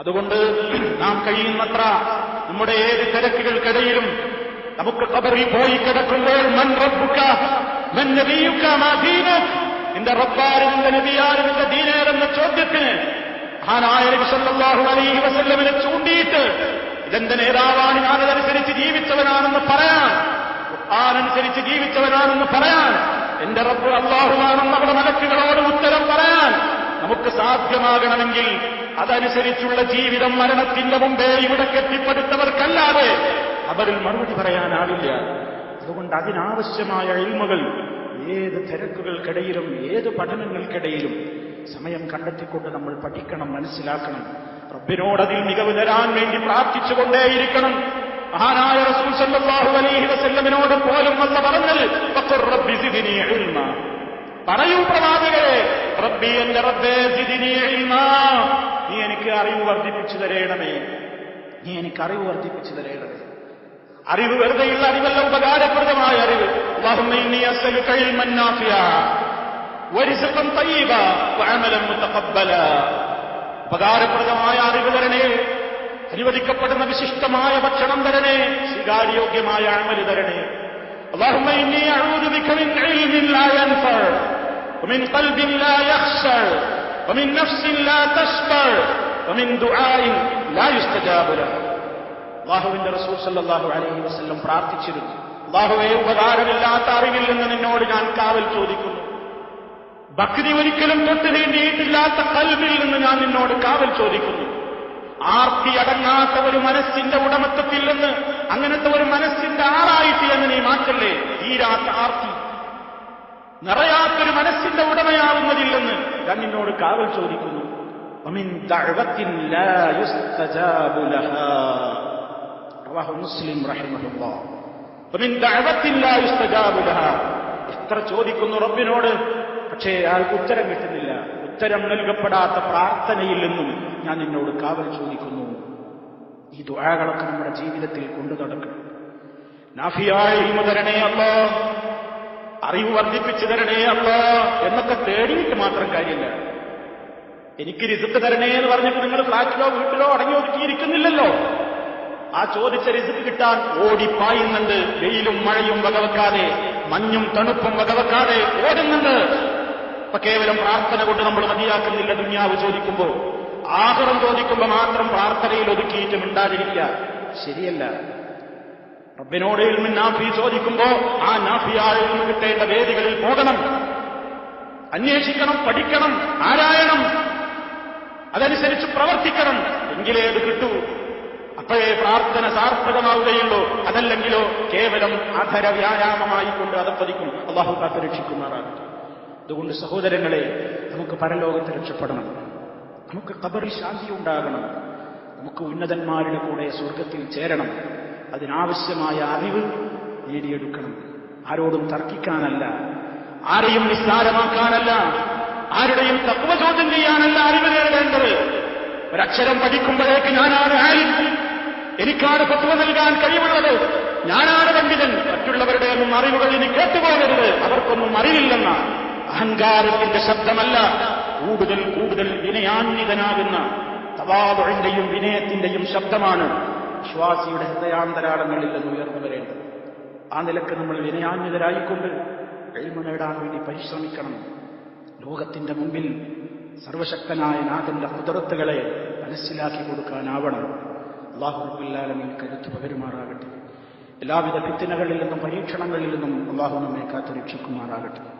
അതുകൊണ്ട് നാം കഴിയുന്നത്ര നമ്മുടെ ഏത് തിരക്കുകൾക്കിടയിലും നമുക്ക് കബറിൽ പോയി കിടക്കുമ്പോൾ മൻ റബ്ബുക്ക മൻ നബിയുക്ക മാ ദീനുക് നിന്റെ റബ്ബാര് നിന്റെ നബിയാര് നിന്റെ ദീനേരെന്ന ചോദ്യത്തിന് മഹാനായ നബി സല്ലല്ലാഹു അലൈഹി വസല്ലമിനെ ചൂണ്ടിയിട്ട് ഇതെന്റെ നേതാവാണ് ഞാനതനുസരിച്ച് ജീവിച്ചവനാണെന്ന് പറയാൻ ഖുർആാനനുസരിച്ച് ജീവിച്ചവനാണെന്ന് പറയാൻ എന്റെ റബ്ബ് അള്ളാഹുവാണെന്ന് അവിടെ മലക്കുകളോട് ഉത്തരം പറയാൻ നമുക്ക് സാധ്യമാകണമെങ്കിൽ അതനുസരിച്ചുള്ള ജീവിതം മരണത്തിന്റെ മുമ്പേ ഇവിടെ കെട്ടിപ്പടുത്തവർക്കല്ലാതെ അവരിൽ മറുപടി പറയാനാവില്ല. അതുകൊണ്ട് അതിനാവശ്യമായ ഇൽമുകൾ ഏത് തിരക്കുകൾക്കിടയിലും ഏത് പഠനങ്ങൾക്കിടയിലും സമയം കണ്ടെത്തിക്കൊണ്ട് നമ്മൾ പഠിക്കണം മനസ്സിലാക്കണം. റബ്ബിനോടതിൽ മികവ് തരാൻ വേണ്ടി പ്രാർത്ഥിച്ചുകൊണ്ടേയിരിക്കണം. മഹാനായ റസൂൽ സല്ലല്ലാഹു അലൈഹി വസല്ലമിനോട് പോലും വന്ന പറഞ്ഞത് റബ്ബി സിദ്നി ഇൽമ. പറയൂ പ്രവാചകരെ റബ്ബി എന്റെ റബ്ബേ നീ എനിക്ക് അറിവ് വർദ്ധിപ്പിച്ചു തരേണമേ. നീ എനിക്ക് അറിവ് വർദ്ധിപ്പിച്ചു തരേണമേ. അറിവ് വെറുതെയുള്ള അറിവല്ല ഉപകാരപ്രദമായ അറിവ്. ഉപകാരപ്രദമായ അറിവ് തരണേ. അനുവദിക്കപ്പെടുന്ന വിശിഷ്ടമായ ഭക്ഷണം തരണേ. സ്വീകാര്യോഗ്യമായ അമൽ തരണേ. അള്ളാഹുമ്മ إني أعوذ بك من علم لا ينفع ومن قلب لا يخشع ومن نفس لا تشبع ومن دعاء لا يستجاب له അള്ളാഹുവിന്റെ റസൂൽ സല്ലല്ലാഹു അലൈഹി വസല്ലം പ്രാർത്ഥിച്ചിരുന്നു അള്ളാഹുവെ ഉപകാരമില്ലാത്ത അറിവിൽ നിന്ന് നിന്നോട് ഞാൻ കാവൽ ചോദിക്കുന്നു ഭക്തി ഒരിക്കലും തൊട്ട് നീണ്ടിയിട്ടില്ലാത്ത കൽവിൽ നിന്ന് ഞാൻ നിന്നോട് കാവൽ ചോദിക്കുന്നു ആർത്തി അടങ്ങാത്ത ഒരു മനസ്സിന്റെ ഉടമത്വത്തിൽ നിന്ന് അങ്ങനത്തെ ഒരു മനസ്സിന്റെ ആളായിട്ട് എന്ന് നീ മാറ്റല്ലേ തീരാത്ത ആർത്തി നിറയാത്തൊരു മനസ്സിന്റെ ഉടമയാവുന്നതില്ലെന്ന് ഞാൻ നിന്നോട് കാവൽ ചോദിക്കുന്നു. എത്ര ചോദിക്കുന്നു റബ്ബിനോട്. പക്ഷേ അയാൾക്ക് ഉത്തരം കിട്ടുന്നില്ല. ഉത്തരം നൽകപ്പെടാത്ത പ്രാർത്ഥനയിൽ നിന്നും ഞാൻ നിന്നോട് കാവൽ ചോദിക്കുന്നു. ഈ ദുഴകളൊക്കെ നമ്മുടെ ജീവിതത്തിൽ കൊണ്ടു നടക്കണം നാഫിയായ ഹിമതരണേ അല്ലോ അറിവ് വർദ്ധിപ്പിച്ചു തരണേ അല്ല എന്നൊക്കെ തേടിയിട്ട് മാത്രം കാര്യമില്ല. എനിക്ക് റിസുക്ക് തരണേ എന്ന് പറഞ്ഞിട്ട് നിങ്ങൾ ഫ്ലാറ്റിലോ വീട്ടിലോ അടങ്ങി ഒതുക്കിയിരിക്കുന്നില്ലല്ലോ. ആ ചോദിച്ച റിസുക്ക് കിട്ടാൻ ഓടിപ്പായുന്നുണ്ട് വെയിലും മഴയും വകവെക്കാതെ മഞ്ഞും തണുപ്പും വകവെക്കാതെ ഓടുന്നുണ്ട്. അപ്പൊ കേവലം പ്രാർത്ഥന കൊണ്ട് നമ്മൾ മതിയാക്കുന്നില്ല ദുന്യാവ് ചോദിക്കുമ്പോൾ. ആഹാരം ചോദിക്കുമ്പോൾ മാത്രം പ്രാർത്ഥനയിൽ ഒതുക്കിയിട്ട് മിണ്ടാതിരിക്കുക. ശരിയല്ല. റബ്ബിനോട് ഇൽമിൻ നാഫി ചോദിക്കുമ്പോ ആ നാഫിയായ ഇൽമ കിട്ടേണ്ട വേദികളിൽ പോകണം. അന്വേഷിക്കണം പഠിക്കണം ആരായണം. അതനുസരിച്ച് പ്രവർത്തിക്കണം. എങ്കിലേ അത് കിട്ടൂ. അപ്പോഴേ പ്രാർത്ഥന സാർത്ഥകമാവുകയുള്ളൂ. അതല്ലെങ്കിലോ കേവലം അധര കൊണ്ട് അതപ്പതിക്കും അള്ളാഹു കാത്ത് രക്ഷിക്കുന്നതാണ് അതുകൊണ്ട് സഹോദരങ്ങളെ നമുക്ക് പരലോകത്ത് രക്ഷപ്പെടണം. നമുക്ക് കബറിൽ ശാന്തി ഉണ്ടാകണം. നമുക്ക് ഉന്നതന്മാരുടെ കൂടെ സ്വർഗത്തിൽ ചേരണം. അതിനാവശ്യമായ അറിവ് നേടിയെടുക്കണം. ആരോടും തർക്കിക്കാനല്ല. ആരെയും നിസ്സാരമാക്കാനല്ല. ആരുടെയും തത്വ ചോദ്യം ചെയ്യാനല്ല അറിവ് നേടേണ്ടത്. ഒരക്ഷരം പഠിക്കുമ്പോഴേക്ക് ഞാനാണ് ആരും എനിക്കാണ് തത്വ നൽകാൻ കഴിവുള്ളത്. ഞാനാണ് പണ്ഡിതൻ. മറ്റുള്ളവരുടെ ഒന്നും അറിവുകൾ ഇനി കേട്ടുപോകരുത്. അവർക്കൊന്നും അറിവില്ലെന്ന അഹങ്കാരത്തിന്റെ ശബ്ദമല്ല. കൂടുതൽ കൂടുതൽ വിനയാന്വിതനാകുന്ന തവാതൊഴിന്റെയും വിനയത്തിന്റെയും ശബ്ദമാണ് വിശ്വാസിയുടെ ഹൃദയാന്തരാളങ്ങളിൽ നിന്ന് ഉയർന്നു വരേണ്ടത്. ആ നിലയ്ക്ക് നമ്മൾ വിനയാന്വിതരായിക്കൊണ്ട് എഴുമ നേടാൻ വേണ്ടി പരിശ്രമിക്കണം. ലോകത്തിന്റെ മുമ്പിൽ സർവശക്തനായ നാഥന്റെ കുതിരത്തുകളെ മനസ്സിലാക്കി കൊടുക്കാനാവണം. അള്ളാഹുബുല്ലാലമീൻ കരുത്ത് പകരുമാറാകട്ടെ. എല്ലാവിധ ഫിത്തിനകളിൽ നിന്നും പരീക്ഷണങ്ങളിൽ നിന്നും അള്ളാഹു നമ്മെ കാത്തുരക്ഷിക്കുമാറാകട്ടെ.